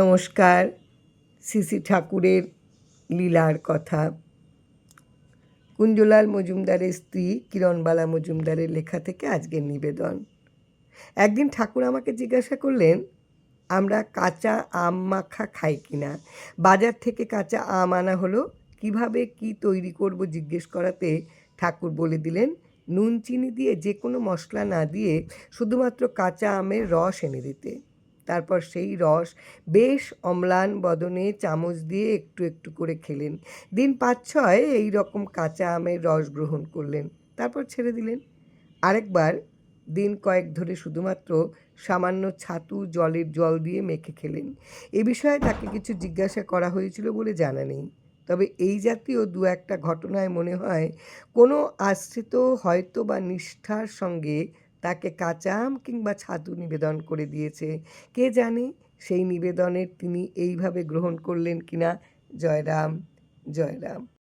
নমস্কার শ্রী ঠাকুরের লীলার কথা। কুঞ্জলাল মজুমদারের স্ত্রী কিরণবালা মজুমদারের লেখা থেকে আজকের নিবেদন। একদিন ঠাকুর আমাকে জিজ্ঞাসা করলেন, আমরা কাঁচা আম মাখা খাই কিনা বাজার থেকে কাঁচা আম আনা হলো, কীভাবে কি তৈরি করব জিজ্ঞেস করাতে? ঠাকুর বলে দিলেন, নুন, চিনি দিয়ে যে কোনো মশলা না দিয়ে শুধুমাত্র কাঁচা আমের রস এনে দিতে। তারপর সেই রস বেশ অম্লান বদনে চামচ দিয়ে একটু একটু করে খেলেন। দিন পাঁচ ছয় এই রকম কাঁচা আমের রস গ্রহণ করলেন। তারপর ছেড়ে দিলেন। আরেকবার দিন কয়েক ধরে শুধুমাত্র সামান্য ছাতু জলের জল দিয়ে মেখে খেলেন। এ বিষয়ে তাকে কিছু জিজ্ঞাসা করা হয়েছিল বলে জানা নেই। তবে এই জাতীয় দু একটা ঘটনায় মনে হয় কোনো আশ্রিত হয়তো বা নিষ্ঠার সঙ্গে তাকে কাঁচা আম কিংবা ছাতু নিবেদন করে দিয়েছে। কে জানে সেই নিবেদনের তিনি এইভাবে গ্রহণ করলেন কিনা? জয়রাম জয়রাম।